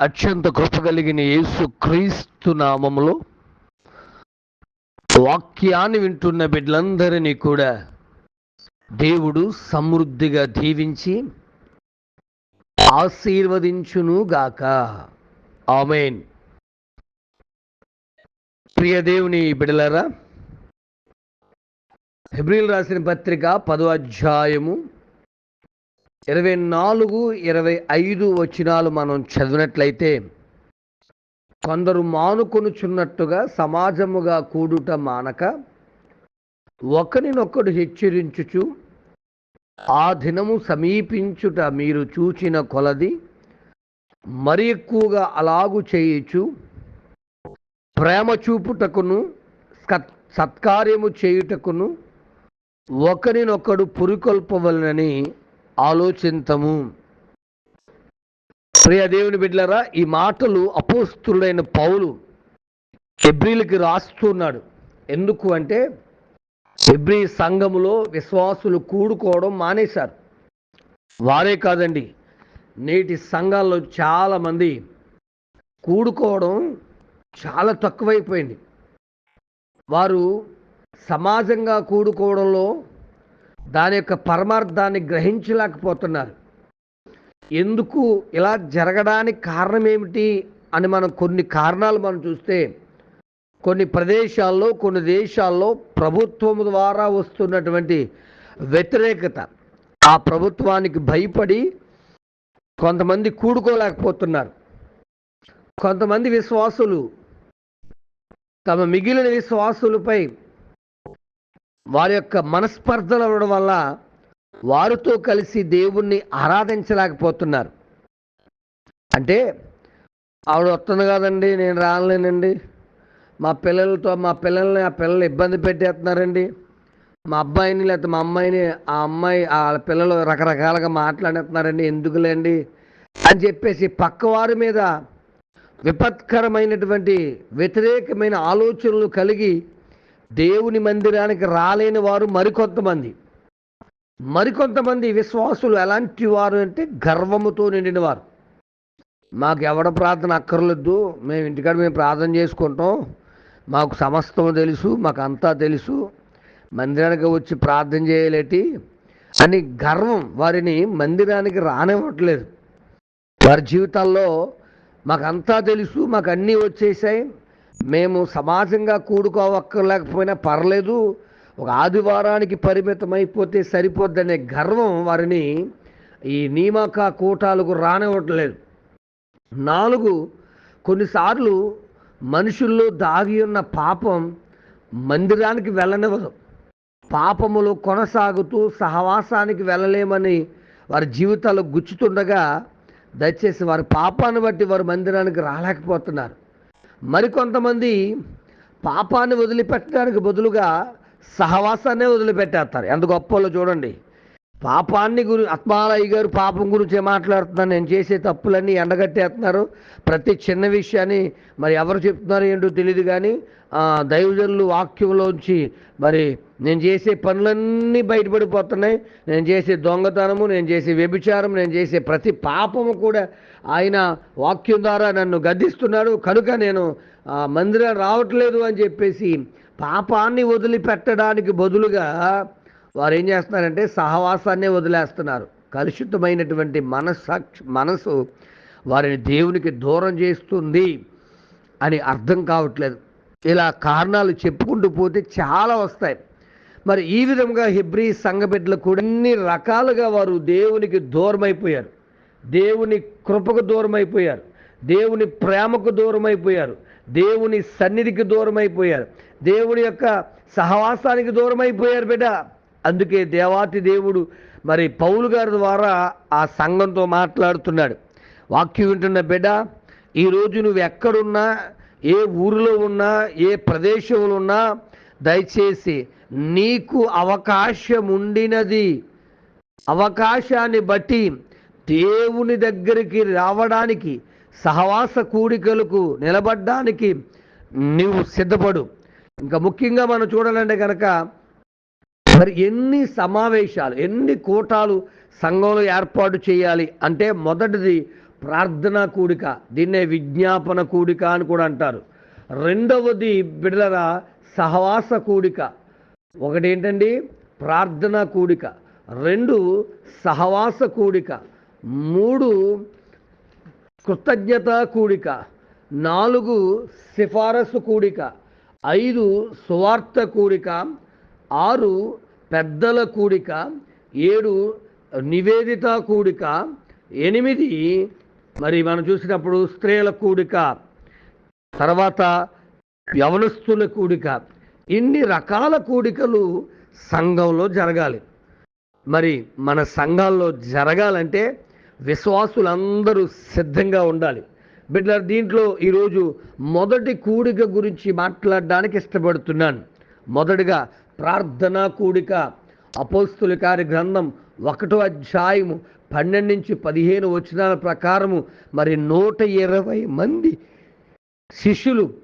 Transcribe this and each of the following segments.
అత్యంత కృప కలిగిన యేసు క్రీస్తు నామములో వాక్యాన్ని వింటున్న బిడ్డలందరినీ కూడా దేవుడు సమృద్ధిగా దీవించి ఆశీర్వదించును గాక. ఆమెన్. ప్రియ దేవుని బిడలరా ఫిబ్రిల్ రాసిన పత్రిక పదో అధ్యాయము ఇరవై నాలుగు ఇరవై ఐదు వచనాలు మనం చదివినట్లయితే కొందరు మానుకొనుచున్నట్టుగా సమాజముగా కూడుట మానక ఒకరినొకడు హెచ్చరించుచు ఆ దినము సమీపించుట మీరు చూచిన కొలది మరి ఎక్కువగా అలాగు చేయుచు ప్రేమ చూపుటకును సత్ సత్కార్యము చేయుటకును ఒకరినొకడు పురికొల్పవలనని ఆలోచింతము. ప్రియ దేవుని బిడ్డలరా ఈ మాటలు అపోస్తుడైన పౌలు ఎబ్రిలకి రాస్తున్నాడు ఎందుకు అంటే ఎబ్రి సంఘములో విశ్వాసులు కూడుకోవడం మానేశారు. వారే కాదండి నేటి సంఘాల్లో చాలామంది కూడుకోవడం చాలా తక్కువైపోయింది. వారు సమాజంగా కూడుకోవడంలో దాని యొక్క పరమార్థాన్ని గ్రహించలేకపోతున్నారు. ఎందుకు? ఇలా జరగడానికి కారణం ఏమిటి? అని మనం కొన్ని కారణాలు మనం చూస్తే కొన్ని ప్రదేశాల్లో కొన్ని దేశాల్లో ప్రభుత్వం ద్వారా వస్తున్నటువంటి వ్యతిరేకత. ఆ ప్రభుత్వానికి భయపడి కొంతమంది కూడుకోలేకపోతున్నారు. కొంతమంది విశ్వాసులు తమ మిగిలిన విశ్వాసులపై వారి యొక్క మనస్పర్ధలు అవ్వడం వల్ల వారితో కలిసి దేవుణ్ణి ఆరాధించలేకపోతున్నారు. అంటే ఆవిడ వస్తుంది కదండి నేను రాలేనండి. మా పిల్లలతో మా పిల్లల్ని ఆ పిల్లలు ఇబ్బంది పెట్టేస్తున్నారండి. మా అబ్బాయిని లేకపోతే మా అమ్మాయిని ఆ అమ్మాయి వాళ్ళ పిల్లలు రకరకాలుగా మాట్లాడేస్తున్నారండి ఎందుకులేండి? అని చెప్పేసి పక్కవారి మీద విపత్కరమైనటువంటి వ్యతిరేకమైన ఆలోచనలు కలిగి దేవుని మందిరానికి రాలేని వారు మరికొంతమంది. మరికొంతమంది విశ్వాసులు ఎలాంటి వారు అంటే గర్వముతో నిండిన వారు మాకు ఎవడ ప్రార్థన అక్కర్లేదు మేము ఇంటికాడ మేము ప్రార్థన చేసుకుంటాం. మాకు సమస్తము తెలుసు మాకు అంతా తెలుసు. మందిరానికి వచ్చి ప్రార్థన చేయలేటి? అని గర్వం వారిని మందిరానికి రానివ్వట్లేదు. వారి జీవితాల్లో మాకంతా తెలుసు మాకు అన్నీ వచ్చేసాయి. మేము సమాజంగా కూడుకోవక్కర్లేకపోయినా పర్లేదు ఒక ఆదివారానికి పరిమితం అయిపోతే సరిపోద్దనే గర్వం వారిని ఈ నియామక కూటాలకు రానివ్వట్లేదు. నాలుగు కొన్నిసార్లు మనుషుల్లో దాగి ఉన్న పాపం మందిరానికి వెళ్ళనివ్వదు. పాపములు కొనసాగుతూ సహవాసానికి వెళ్ళలేమని వారి జీవితాలు గుచ్చుతుండగా దయచేసి వారి పాపాన్ని బట్టి వారు మందిరానికి రాలేకపోతున్నారు. మరికొంతమంది పాపాన్ని వదిలిపెట్టడానికి బదులుగా సహవాసాన్ని వదిలిపెట్టేస్తారు. ఎంత గొప్పలో చూడండి. పాపాన్ని గురి ఆత్మాలయ్య గారు పాపం గురించి మాట్లాడుతున్నాను నేను చేసే తప్పులన్నీ ఎండగట్టేస్తున్నారు. ప్రతి చిన్న విషయాన్ని మరి ఎవరు చెప్తున్నారు ఏంటో తెలియదు కానీ దైవజనులు వాక్యంలోంచి మరి నేను చేసే పనులన్నీ బయటపడిపోతున్నాయి. నేను చేసే దొంగతనము నేను చేసే వ్యభిచారం నేను చేసే ప్రతి పాపము కూడా ఆయన వాక్యం ద్వారా నన్ను గద్దిస్తున్నాడు. కనుక నేను మందిరం రావట్లేదు అని చెప్పేసి పాపాన్ని వదిలిపెట్టడానికి బదులుగా వారు ఏం చేస్తున్నారంటే సహవాసాన్నే వదిలేస్తున్నారు. కలుషితమైనటువంటి మనస్సాక్షి మనసు వారిని దేవునికి దూరం చేస్తుంది అని అర్థం కావట్లేదు. ఇలా కారణాలు చెప్పుకుంటూ పోతే చాలా వస్తాయి. మరి ఈ విధంగా హిబ్రీ సంఘబిడ్డలు కూడా అన్ని రకాలుగా వారు దేవునికి దూరమైపోయారు. దేవుని కృపకు దూరమైపోయారు. దేవుని ప్రేమకు దూరమైపోయారు. దేవుని సన్నిధికి దూరమైపోయారు. దేవుని యొక్క సహవాసానికి దూరమైపోయారు బిడ్డ. అందుకే దేవాతి దేవుడు మరి పౌలు గారి ద్వారా ఆ సంఘంతో మాట్లాడుతున్నాడు. వాక్యం వింటున్న బిడ్డ ఈరోజు నువ్వు ఎక్కడున్నా ఏ ఊరిలో ఉన్నా ఏ ప్రదేశంలో ఉన్నా దయచేసి నీకు అవకాశం ఉండినది. అవకాశాన్ని బట్టి దేవుని దగ్గరికి రావడానికి సహవాస కూడికలకు నిలబడ్డానికి నీవు సిద్ధపడు. ఇంకా ముఖ్యంగా మనం చూడాలంటే కనుక మరి ఎన్ని సమావేశాలు ఎన్ని కూటాలు సంఘంలో ఏర్పాటు చేయాలి అంటే మొదటిది ప్రార్థనా కూడిక దీన్నే విజ్ఞాపన కూడిక అని కూడా అంటారు. రెండవది బిడల సహవాస కూడిక. ఒకటి ఏంటండి ప్రార్థనా కూడిక. రెండు సహవాస కూడిక. మూడు కృతజ్ఞత కూడిక. నాలుగు సిఫారసు కూడిక. ఐదు సువార్త కూడిక. ఆరు పెద్దల కూడిక ఏడు నివేదిత కూడిక ఎనిమిది మరి మనం చూసినప్పుడు స్త్రీల కూడిక తర్వాత యవనస్తుల కూడిక. ఇన్ని రకాల కూడికలు సంఘంలో జరగాలి. మరి మన సంఘాల్లో జరగాలంటే విశ్వాసులందరూ సిద్ధంగా ఉండాలి. బిడ్డ దీంట్లో ఈరోజు మొదటి కూడిక గురించి మాట్లాడడానికి ఇష్టపడుతున్నాను. మొదటిగా ప్రార్థనా కూడిక అపోస్తుల కార్య గ్రంథం ఒకటో అధ్యాయము పన్నెండు నుంచి పదిహేను వచనాల ప్రకారము మరి నూట ఇరవై మంది శిష్యులు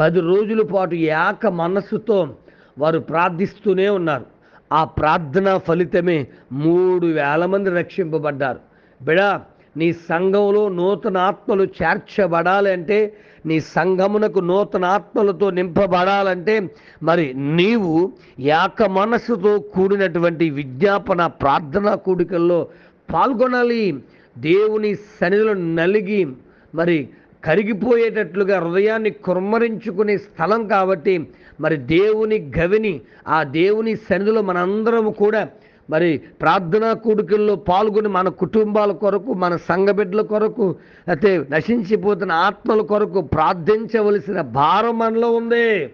పది రోజుల పాటు ఏక మనస్సుతో వారు ప్రార్థిస్తూనే ఉన్నారు. ఆ ప్రార్థన ఫలితమే మూడు వేల మంది రక్షింపబడ్డారు. బిడా నీ సంఘంలో నూతన ఆత్మలు చేర్చబడాలంటే నీ సంఘమునకు నూతన ఆత్మలతో నింపబడాలంటే మరి నీవు ఏక మనస్సుతో కూడినటువంటి విజ్ఞాపన ప్రార్థనా కూడికల్లో పాల్గొనాలి. దేవుని సన్నిధిలో నలిగి మరి కరిగిపోయేటట్లుగా హృదయాన్ని కుమ్మరించుకునే స్థలం కాబట్టి మరి దేవుని గవిని ఆ దేవుని సన్నిధిలో మనందరం కూడా మరి ప్రార్థనా కూడికల్లో పాల్గొని మన కుటుంబాల కొరకు మన సంఘబిడ్డల కొరకు అయితే నశించిపోతున్న ఆత్మల కొరకు ప్రార్థించవలసిన భారం మనలో ఉంది.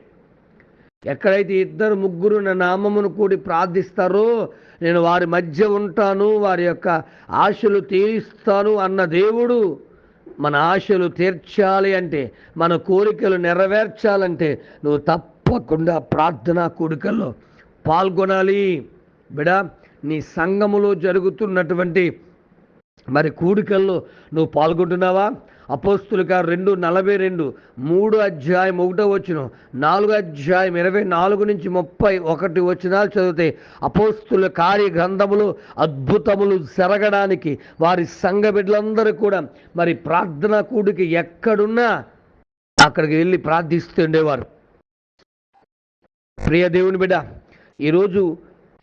ఎక్కడైతే ఇద్దరు ముగ్గురు నా నామమును కూడి ప్రార్థిస్తారో నేను వారి మధ్య ఉంటాను వారి యొక్క ఆశలు తీరుస్తాను అన్న దేవుడు మన ఆశలు తీర్చాలి అంటే మన కోరికలు నెరవేర్చాలంటే నువ్వు తప్పకుండా ప్రార్థనా కోరికల్లో పాల్గొనాలి. బిడా నీ సంఘములో జరుగుతున్నటువంటి మరి కూడికల్లో నువ్వు పాల్గొంటున్నావా? అపోస్తుల గారు రెండు నలభై రెండు మూడు అధ్యాయం ఒకటో వచ్చిన నాలుగు అధ్యాయం ఇరవై నాలుగు నుంచి ముప్పై ఒకటి వచనాలు చదివితే అపోస్తుల కార్య గ్రంథములు అద్భుతములు జరగడానికి వారి సంఘ బిడ్డలందరూ కూడా మరి ప్రార్థన కూడికి ఎక్కడున్నా అక్కడికి వెళ్ళి ప్రార్థిస్తుండేవారు ప్రియ దేవుని బిడ్డ ఈరోజు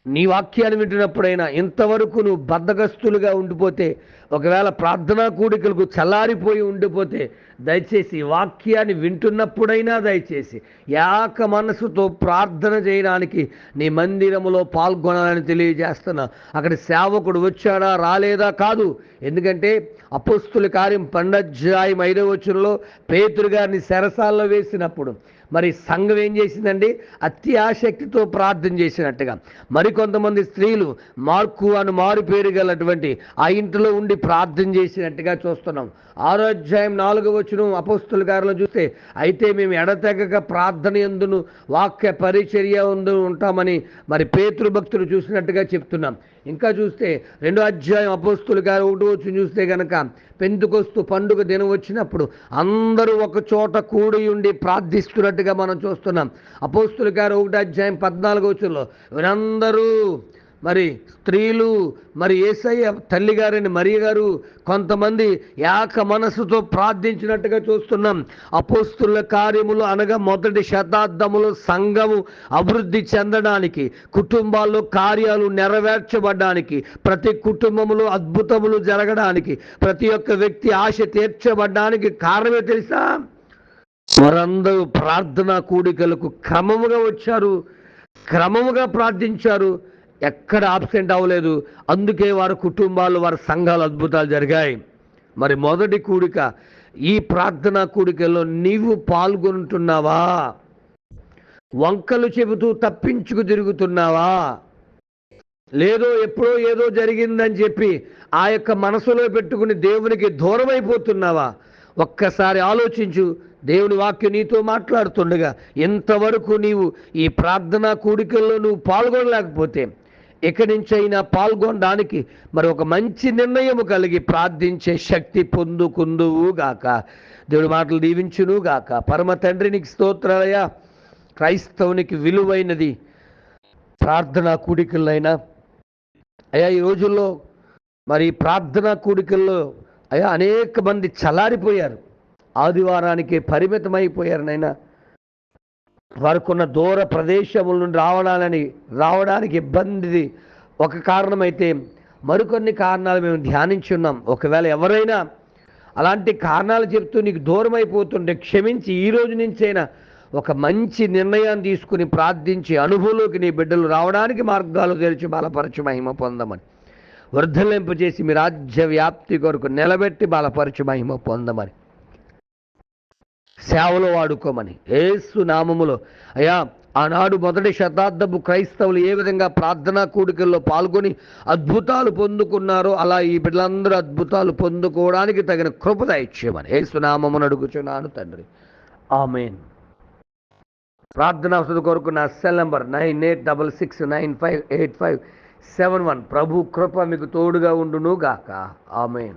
నీ వాక్యాన్ని వింటున్నప్పుడైనా ఇంతవరకు నువ్వు బద్దగస్తులుగా ఉండిపోతే ఒకవేళ ప్రార్థనా కూడికలకు చల్లారిపోయి ఉండిపోతే దయచేసి వాక్యాన్ని వింటున్నప్పుడైనా దయచేసి ఏక మనసుతో ప్రార్థన చేయడానికి నీ మందిరములో పాల్గొనాలని తెలియజేస్తున్నా. అక్కడ సేవకుడు వచ్చాడా రాలేదా కాదు. ఎందుకంటే అపోస్తుల కార్యం పండధ్యాయం ఐదవ వచ్చులో పేతురు గారిని సెరసాల్లో వేసినప్పుడు మరి సంఘం ఏం చేసిందండి? అతి ఆసక్తితో ప్రార్థన చేసినట్టుగా. మరికొంతమంది స్త్రీలు మార్కు అని మారు పేరు గలటువంటి ఆ ఇంటిలో ఉండి ప్రార్థన చేసినట్టుగా చూస్తున్నాం. ఆరోధ్యాయం నాలుగు వచ్చిన అపోస్తుల గారిలో చూస్తే అయితే మేము ఎడతెగక ప్రార్థన ఎందును వాక్య పరిచర్య ఉంటామని మరి పేతృభక్తులు చూసినట్టుగా చెప్తున్నాం. ఇంకా చూస్తే రెండో అధ్యాయం అపోస్తులు గారు ఒకటి వచ్చి చూస్తే గనక పెందుకొస్తు పండుగ దినం వచ్చినప్పుడు అందరూ ఒక చోట కూడి ఉండి ప్రార్థిస్తున్నట్టుగా మనం చూస్తున్నాం. అపోస్తుల గారు ఒకటి అధ్యాయం పద్నాలుగు వచ్చులో వీరందరూ మరి స్త్రీలు మరి ఏసయ్య తల్లి గారిని మరియ గారు కొంతమంది ఏక మనసుతో ప్రార్థించినట్టుగా చూస్తున్నాం. అపోస్తుల కార్యములు అనగా మొదటి శతాబ్దములో సంఘము అభివృద్ధి చెందడానికి కుటుంబాల్లో కార్యాలు నెరవేర్చబడడానికి ప్రతి కుటుంబములో అద్భుతములు జరగడానికి ప్రతి ఒక్క వ్యక్తి ఆశ తీర్చబడడానికి కారణమే తెలుసా? వారందరూ ప్రార్థనా కూడికలకు క్రమముగా వచ్చారు. క్రమముగా ప్రార్థించారు. ఎక్కడ ఆబ్సెంట్ అవ్వలేదు. అందుకే వారి కుటుంబాలు వారి సంఘాలు అద్భుతాలు జరిగాయి. మరి మొదటి కూడిక ఈ ప్రార్థనా కూడికల్లో నీవు పాల్గొంటున్నావా? వంకలు చెబుతూ తప్పించుకు తిరుగుతున్నావా? లేదో ఎప్పుడో ఏదో జరిగిందని చెప్పి ఆ యొక్క మనసులో పెట్టుకుని దేవునికి దూరం అయిపోతున్నావా ఒక్కసారి ఆలోచించు. దేవుని వాక్యం నీతో మాట్లాడుతుండగా ఎంతవరకు నీవు ఈ ప్రార్థనా కూడికల్లో నువ్వు పాల్గొనలేకపోతే ఇక్కడి నుంచైనా పాల్గొనడానికి మరి ఒక మంచి నిర్ణయం కలిగి ప్రార్థించే శక్తి పొందుకుందువు గాక దేవుడి మాటలు దీవించునుగాక. పరమ తండ్రి నీకు స్తోత్రాలయ క్రైస్తవునికి విలువైనది ప్రార్థనా కూడికలైనా. అయ్యా ఈ రోజుల్లో మరి ప్రార్థనా కూడికల్లో అయ్యా అనేక మంది చలారిపోయారు. ఆదివారానికి పరిమితమైపోయారు నైనా వారికున్న దూర ప్రదేశముల నుండి రావడాలని రావడానికి ఇబ్బంది ఒక కారణమైతే మరికొన్ని కారణాలు మేము ధ్యానించున్నాం ఒకవేళ ఎవరైనా అలాంటి కారణాలు చెప్తూ నీకు దూరం అయిపోతుంటే క్షమించి ఈ రోజు నుంచైనా ఒక మంచి నిర్ణయాన్ని తీసుకుని ప్రార్థించి అనుభవంలోకి నీ బిడ్డలు రావడానికి మార్గాలు తెరిచి బలపరచు మహిమ పొందమని. వృద్ధలింపు చేసి మీ రాజ్య వ్యాప్తి కొరకు నిలబెట్టి బలపరచు మహిమ పొందమని. సేవలో వాడుకోమని. ఏసు నామములో. అయ్యా ఆనాడు మొదటి శతాబ్దపు క్రైస్తవులు ఏ విధంగా ప్రార్థనా కూడికల్లో పాల్గొని అద్భుతాలు పొందుకున్నారో అలా ఈ బిడ్డలందరూ అద్భుతాలు పొందుకోవడానికి తగిన కృపద దయచేయమని ఏసు నామమును అడుగుచున్నాను తండ్రి. ఆమెన్. ప్రార్థనా వసతి కొరకు నా cell number nine eight double six nine five eight five seven one. ప్రభు కృప మీకు తోడుగా ఉండును గాక. ఆమెన్.